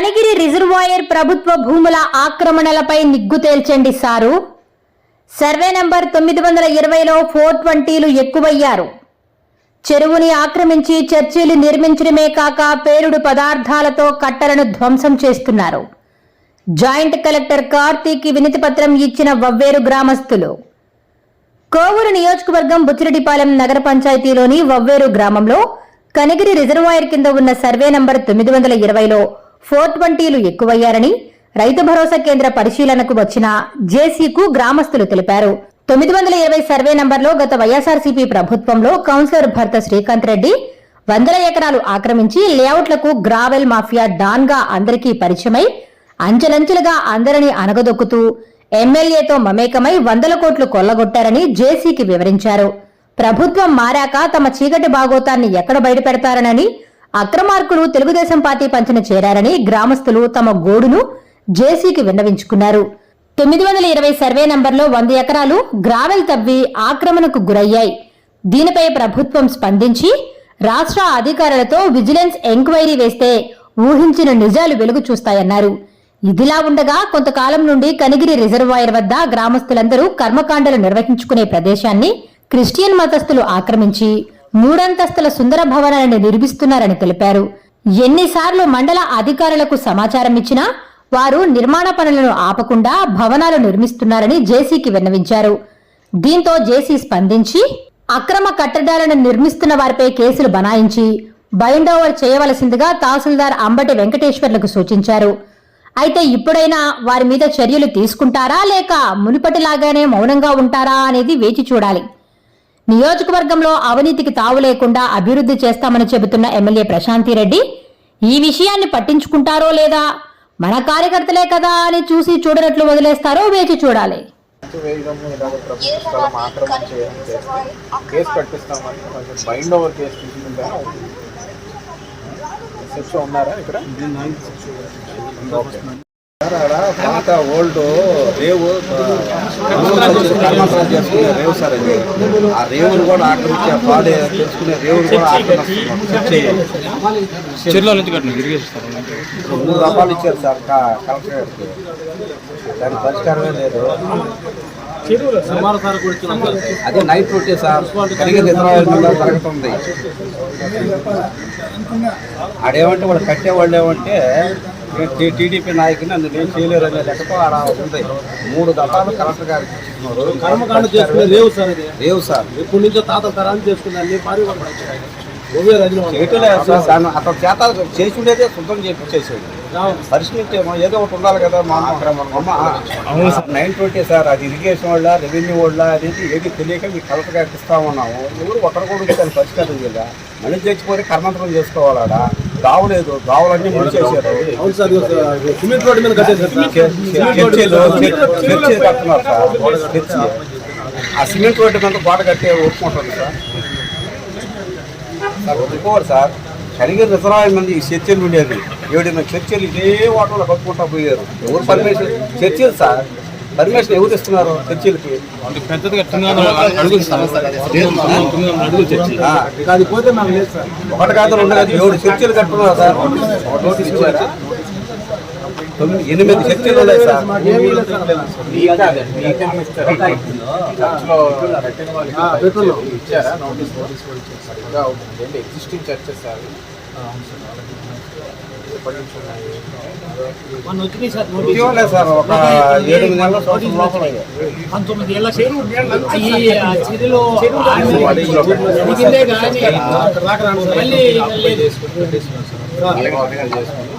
Kanigiri reservoir ప్రభుత్వ భూముల ఆక్రమణలపై నిగ్గు తేల్చండి సారు. సర్వే నంబర్ తొమ్మిది వందల ఇరవైలో ఫోర్ ట్వంటీలు ఎక్కువయ్యారు. చెరువుని ఆక్రమించి చర్చీలు నిర్మించడమే కాక పేలుడు పదార్థాలతో కట్టలను ధ్వంసం చేస్తున్నారు. జాయింట్ కలెక్టర్ కార్తీక్ వినతి పత్రం ఇచ్చిన వవ్వేరు గ్రామస్తులు. కోవూరు నియోజకవర్గం బుచ్చిరెడ్డిపాలెం నగర పంచాయతీలోని వవ్వేరు గ్రామంలో కనిగిరి రిజర్వాయర్ కింద ఉన్న సర్వే నంబర్ తొమ్మిది వందల ఇరవైలో ఫోర్ ట్వంటీలు ఎక్కువయ్యారని రైతు భరోసా కేంద్ర పరిశీలనకు వచ్చిన జేసీకు గ్రామస్తులు తెలిపారు. తొమ్మిది వందల ఇరవై సర్వే నంబర్లో గత వైఎస్ఆర్సీపీ ప్రభుత్వంలో కౌన్సిలర్ భర్త శ్రీకాంత్ రెడ్డి వందల ఎకరాలు ఆక్రమించి లేఅవుట్లకు గ్రావెల్ మాఫియా డాన్గా అందరికీ పరిచయమై అంచెలంచెలుగా అందరినీ అనగదొక్కుతూ ఎమ్మెల్యేతో మమేకమై వందల కోట్లు కొల్లగొట్టారని జేసీకి వివరించారు. ప్రభుత్వం మారాక తమ చీకటి బాగోతాన్ని ఎక్కడ బయటపెడతారనని అక్రమార్కులు తెలుగుదేశం పార్టీ పంచన చేరారని గ్రామస్తులు తమ గోడును జేసీకి విన్నవించుకున్నారు. తొమ్మిది వందల ఇరవై సర్వే నంబర్లో వంద ఎకరాలు గ్రావెల్ తవ్వి ఆక్రమణకు గురయ్యాయి. దీనిపై ప్రభుత్వం స్పందించి రాష్ట్ర అధికారులతో విజిలెన్స్ ఎంక్వైరీ వేస్తే ఊహించిన నిజాలు వెలుగు చూస్తాయన్నారు. ఇదిలా ఉండగా కొంతకాలం నుండి కనిగిరి రిజర్వాయర్ వద్ద గ్రామస్తులందరూ కర్మకాండలు నిర్వహించుకునే ప్రదేశాన్ని క్రిస్టియన్ మతస్థులు ఆక్రమించి మూడంతస్తుల సుందర భవనాన్ని నిర్మిస్తున్నారని తెలిపారు. ఎన్నిసార్లు మండల అధికారులకు సమాచారం ఇచ్చినా వారు నిర్మాణ పనులను ఆపకుండా భవనాలు నిర్మిస్తున్నారని జేసీకి విన్నవించారు. దీంతో జేసీ స్పందించి అక్రమ కట్టడాలను నిర్మిస్తున్న వారిపై కేసులు బనాయించి బైండ్ ఓవర్ చేయవలసిందిగా తహసీల్దార్ అంబటి వెంకటేశ్వర్లకు సూచించారు. అయితే ఇప్పుడైనా వారి మీద చర్యలు తీసుకుంటారా లేక మునుపటిలాగానే మౌనంగా ఉంటారా అనేది వేచి చూడాలి. నియోజకవర్గంలో అవినీతికి తావు లేకుండా అభివృద్ధి చేస్తామని చెబుతున్న ఎమ్మెల్యే ప్రశాంతిరెడ్డి ఈ విషయాన్ని పట్టించుకుంటారో లేదా? మన కార్యకర్తలే కదా అని చూసి చూడనట్లు వదిలేస్తారో వేచి చూడాలి. ఉన్నారా ఇక్కడ. సార్, పాత ఓల్డ్ రేవు చేసుకునే రేవు సార్ అది ఆ రేవును కూడా ఆక్రమించి ఆ పాడే తెలుసుకునే రేవును కూడా ఇరిగేషన్ మూడు రకాలు ఇచ్చారు సార్ కలెక్టర్ గారికి. దానికి పరిష్కారమే లేదు. అదే నైట్ రొట్టే సార్. కలిగే నిద్ర జరుగుతుంది. ఆడేమంటే వాడు కట్టేవాళ్ళు ఏమంటే టీడీపీ నాయకుని అందులో ఏం చేయలేరు అనే లెక్కతో ఆడ ఉంది. మూడు దఫాలు కలెక్టర్ గారికి ఇచ్చినారు. కర్మకాండ చేసుకునే రేవు సార్ ఇది లేవు సార్. ఎప్పటి నుంచో తాత తరాలు చేసుకునే అన్ని భారీ ఒవే రజన చేయటం లేదు సార్. దాన్ని అతను చేత చేసి ఉండేదే శుద్ధం చేపించేసేది పరిశీలించేమో ఏదో ఒకటి ఉండాలి కదా మా నైన్ ట్వంటీ సార్ అది ఇరిగేషన్ వాళ్ళ రెవెన్యూ వాళ్ళ అనేది ఏది తెలియక మీకు కలెక్టర్ గారికి ఇస్తామన్నాము ఎవరు ఒకరు కూడా పరిష్కారం చేయాలి మనిషి చచ్చిపోతే కర్మంతరం చేసుకోవాలాడ? దావలేదు దావులన్నీ ముడిచేసారు సిమెంట్ రోడ్డు మీద కట్టేశారు సార్. ఆ సిమెంట్ రోడ్డు మీద గోడ కట్టే ఒప్పుకుంటుంది సార్. సార్ ఒప్పుకోరు సార్. కనిగిరి రిజర్వాయర్ మంది ఈ చర్చలు ఉండేది ఏడైనా చర్చలు ఇదే వాటర్లో కట్టుకుంటా పోయారు. ఎవరు పర్మిషన్? చర్చలు సార్. పర్మిషన్ ఎవరు ఇస్తున్నారు చర్చలకి? అది పోతే మాకు లేదు సార్. ఒకటి కాదు రెండు కాదు ఏడు చర్చలు కట్టుకున్నారు సార్? ఒక నోటీస్ ఇచ్చారా తొమ్మిది ఎనిమిది చర్చలు ఉన్నాయి సార్. ఇచ్చారా? Notice notice existing churches sir. ఇటీవలే సార్ ఒక ఏడు నెలల. పంతొమ్మిది ఏళ్ళ చెరువు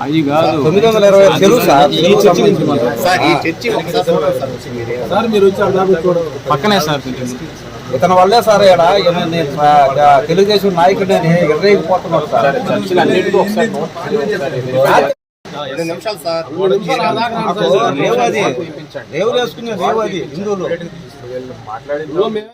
అవి కాదు తొమ్మిది వందల ఇరవై ఐదు చెరువు సార్ ఈ చర్చి నుంచి మాత్రం. సార్ మీరు. వచ్చి పక్కనే సార్ కొంచెం. ఇతని వల్లే సార్ ఇక్కడ నేను, తెలుగుదేశం నాయకుడిని ఎర్రైపోతున్నాడు సార్. నిమిషాలు రేవు అది రేవు వేసుకునే రేవు అది హిందువులు. మాట్లాడి